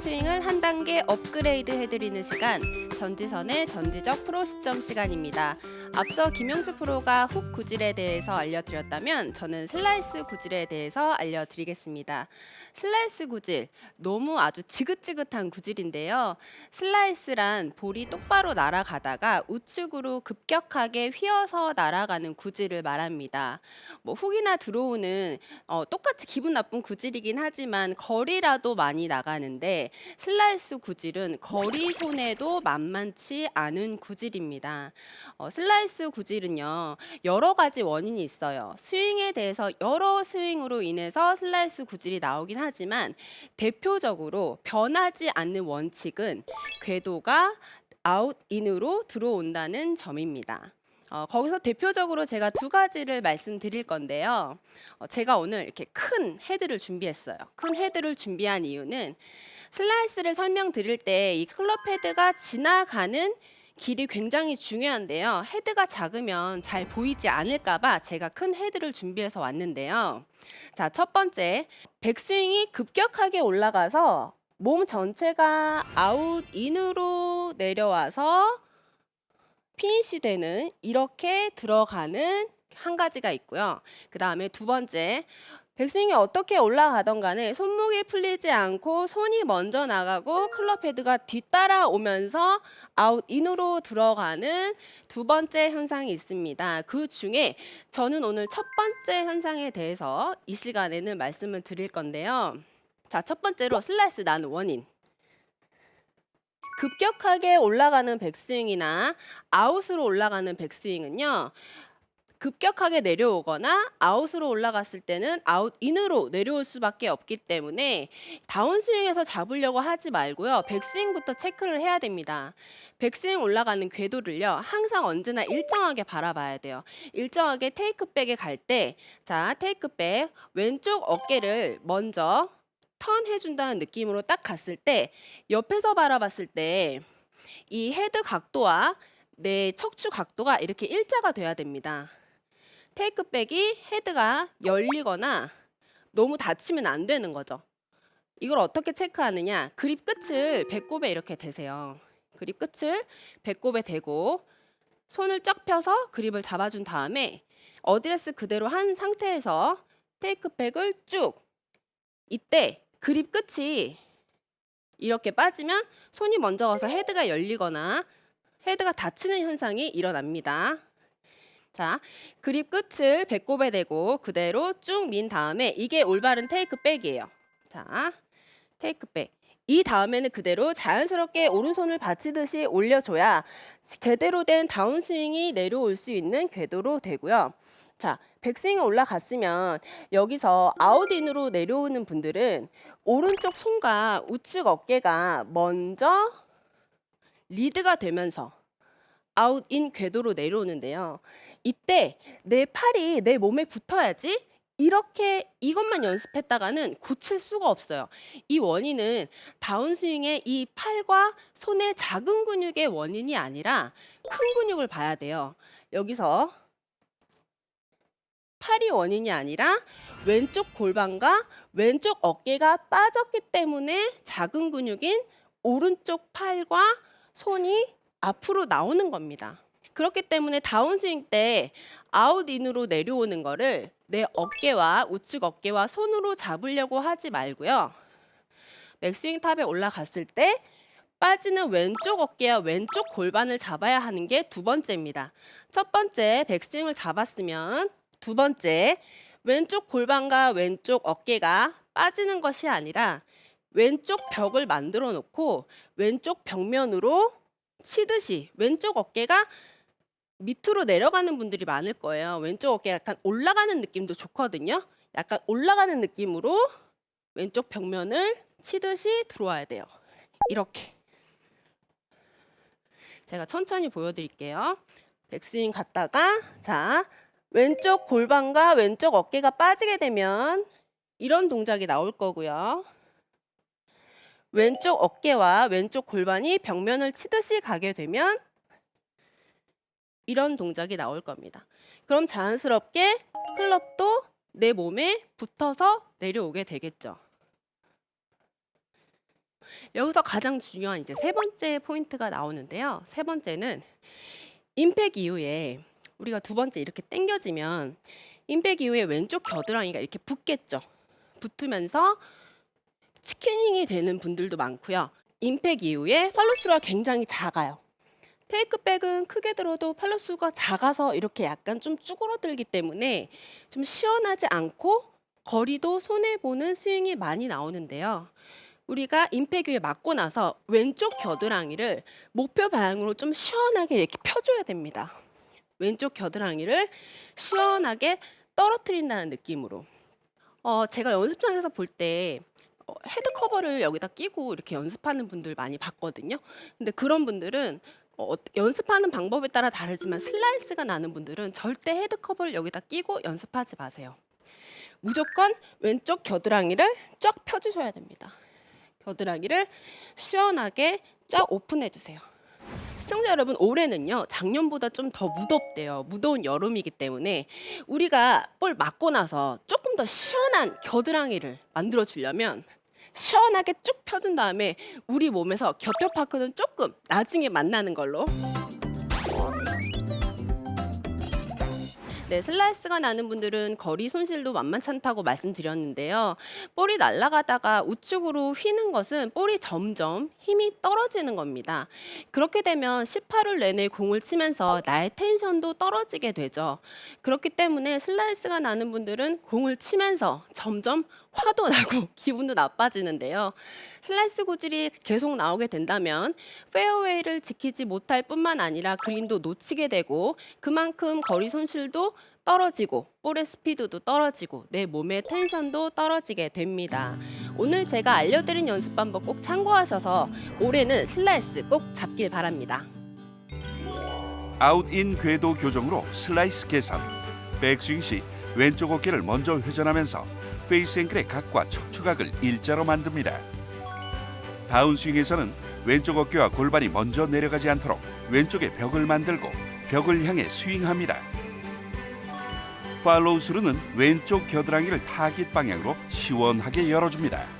스윙을 한 단계 업그레이드 해드리는 시간 전지선의 전지적 프로 시점 시간입니다. 앞서 김영주 프로가 훅 구질에 대해서 알려드렸다면 저는 슬라이스 구질에 대해서 알려드리겠습니다. 슬라이스 구질 너무 아주 지긋지긋한 구질인데요. 슬라이스란 볼이 똑바로 날아가다가 우측으로 급격하게 휘어서 날아가는 구질을 말합니다. 뭐 훅이나 들어오는 어, 똑같이 기분 나쁜 구질이긴 하지만 거리라도 많이 나가는데 슬라이스 구질은 거리 손해도 만만치 않은 구질입니다. 어, 슬라이스 구질은요 여러 가지 원인이 있어요. 스윙에 대해서 여러 스윙으로 인해서 슬라이스 구질이 나오긴 하지만 대표적으로 변하지 않는 원칙은 궤도가 아웃 인으로 들어온다는 점입니다. 어, 거기서 대표적으로 제가 두 가지를 말씀드릴 건데요. 어, 제가 오늘 이렇게 큰 헤드를 준비했어요. 큰 헤드를 준비한 이유는 슬라이스를 설명드릴 때 이 클럽 헤드가 지나가는 길이 굉장히 중요한데요. 헤드가 작으면 잘 보이지 않을까봐 제가 큰 헤드를 준비해서 왔는데요. 자, 첫 번째, 백스윙이 급격하게 올라가서 몸 전체가 아웃 인으로 내려와서 피니시 되는 이렇게 들어가는 한 가지가 있고요. 그 다음에 두 번째, 백스윙이 어떻게 올라가던 간에 손목이 풀리지 않고 손이 먼저 나가고 클럽 헤드가 뒤따라 오면서 아웃 인으로 들어가는 두 번째 현상이 있습니다. 그 중에 저는 오늘 첫 번째 현상에 대해서 이 시간에는 말씀을 드릴 건데요. 자, 첫 번째로 슬라이스 나는 원인. 급격하게 올라가는 백스윙이나 아웃으로 올라가는 백스윙은요. 급격하게 내려오거나 아웃으로 올라갔을 때는 아웃 인으로 내려올 수밖에 없기 때문에 다운스윙에서 잡으려고 하지 말고요. 백스윙부터 체크를 해야 됩니다. 백스윙 올라가는 궤도를요. 항상 언제나 일정하게 바라봐야 돼요. 일정하게 테이크백에 갈 때 자, 테이크백 왼쪽 어깨를 먼저 턴 해준다는 느낌으로 딱 갔을 때 옆에서 바라봤을 때 이 헤드 각도와 내 척추 각도가 이렇게 일자가 돼야 됩니다. 테이크백이 헤드가 열리거나 너무 닫히면 안 되는 거죠. 이걸 어떻게 체크하느냐? 그립 끝을 배꼽에 이렇게 대세요. 그립 끝을 배꼽에 대고 손을 쫙 펴서 그립을 잡아준 다음에 어드레스 그대로 한 상태에서 테이크백을 쭉 이때 그립 끝이 이렇게 빠지면 손이 먼저 가서 헤드가 열리거나 헤드가 닫히는 현상이 일어납니다. 자, 그립 끝을 배꼽에 대고 그대로 쭉 민 다음에 이게 올바른 테이크백이에요. 자, 테이크백. 이 다음에는 그대로 자연스럽게 오른손을 받치듯이 올려줘야 제대로 된 다운스윙이 내려올 수 있는 궤도로 되고요. 자, 백스윙이 올라갔으면 여기서 아웃인으로 내려오는 분들은 오른쪽 손과 우측 어깨가 먼저 리드가 되면서 아웃인 궤도로 내려오는데요. 이때 내 팔이 내 몸에 붙어야지 이렇게 이것만 연습했다가는 고칠 수가 없어요. 이 원인은 다운스윙의 이 팔과 손의 작은 근육의 원인이 아니라 큰 근육을 봐야 돼요. 여기서 팔이 원인이 아니라 왼쪽 골반과 왼쪽 어깨가 빠졌기 때문에 작은 근육인 오른쪽 팔과 손이 앞으로 나오는 겁니다. 그렇기 때문에 다운스윙 때 아웃인으로 내려오는 거를 내 어깨와 우측 어깨와 손으로 잡으려고 하지 말고요. 맥스윙 탑에 올라갔을 때 빠지는 왼쪽 어깨와 왼쪽 골반을 잡아야 하는 게 두 번째입니다. 첫 번째 백스윙을 잡았으면 두 번째 왼쪽 골반과 왼쪽 어깨가 빠지는 것이 아니라 왼쪽 벽을 만들어 놓고 왼쪽 벽면으로 치듯이 왼쪽 어깨가 밑으로 내려가는 분들이 많을 거예요. 왼쪽 어깨 약간 올라가는 느낌도 좋거든요. 약간 올라가는 느낌으로 왼쪽 벽면을 치듯이 들어와야 돼요. 이렇게. 제가 천천히 보여드릴게요. 백스윙 갔다가 자 왼쪽 골반과 왼쪽 어깨가 빠지게 되면 이런 동작이 나올 거고요. 왼쪽 어깨와 왼쪽 골반이 벽면을 치듯이 가게 되면 이런 동작이 나올 겁니다. 그럼 자연스럽게 클럽도 내 몸에 붙어서 내려오게 되겠죠. 여기서 가장 중요한 이제 세 번째 포인트가 나오는데요. 세 번째는 임팩 이후에 우리가 두 번째 이렇게 당겨지면 임팩 이후에 왼쪽 겨드랑이가 이렇게 붙겠죠. 붙으면서 치킨닝이 되는 분들도 많고요. 임팩 이후에 팔로스루가 굉장히 작아요. 테이크백은 크게 들어도 팔로스가 작아서 이렇게 약간 좀 쭈그러들기 때문에 좀 시원하지 않고 거리도 손해 보는 스윙이 많이 나오는데요. 우리가 임팩 위에 맞고 나서 왼쪽 겨드랑이를 목표 방향으로 좀 시원하게 이렇게 펴줘야 됩니다. 왼쪽 겨드랑이를 시원하게 떨어뜨린다는 느낌으로. 어, 제가 연습장에서 볼때 어, 헤드 커버를 여기다 끼고 이렇게 연습하는 분들 많이 봤거든요. 근데 그런 분들은 어, 연습하는 방법에 따라 다르지만 슬라이스가 나는 분들은 절대 헤드 커버를 여기다 끼고 연습하지 마세요. 무조건 왼쪽 겨드랑이를 쫙 펴주셔야 됩니다. 겨드랑이를 시원하게 쫙 오픈해 주세요. 시청자 여러분 올해는요 작년보다 좀 더 무덥대요. 무더운 여름이기 때문에 우리가 볼 맞고 나서 조금 더 시원한 겨드랑이를 만들어 주려면 시원하게 쭉 펴준 다음에 우리 몸에서 겨털 파크는 조금 나중에 만나는 걸로 네, 슬라이스가 나는 분들은 거리 손실도 만만찮다고 말씀드렸는데요. 볼이 날아가다가 우측으로 휘는 것은 볼이 점점 힘이 떨어지는 겁니다. 그렇게 되면 18홀 내내 공을 치면서 나의 텐션도 떨어지게 되죠. 그렇기 때문에 슬라이스가 나는 분들은 공을 치면서 점점 화도 나고 기분도 나빠지는데요. 슬라이스 구질이 계속 나오게 된다면 페어웨이를 지키지 못할 뿐만 아니라 그린도 놓치게 되고 그만큼 거리 손실도 떨어지고 볼의 스피드도 떨어지고 내 몸의 텐션도 떨어지게 됩니다. 오늘 제가 알려드린 연습 방법 꼭 참고하셔서 올해는 슬라이스 꼭 잡길 바랍니다. 아웃인 궤도 교정으로 슬라이스 개선 백스윙 시 왼쪽 어깨를 먼저 회전하면서 페이스 앵글의 각과 척추각을 일자로 만듭니다. 다운스윙에서는 왼쪽 어깨와 골반이 먼저 내려가지 않도록 왼쪽에 벽을 만들고 벽을 향해 스윙합니다. 팔로우 스루는 왼쪽 겨드랑이를 타깃 방향으로 시원하게 열어줍니다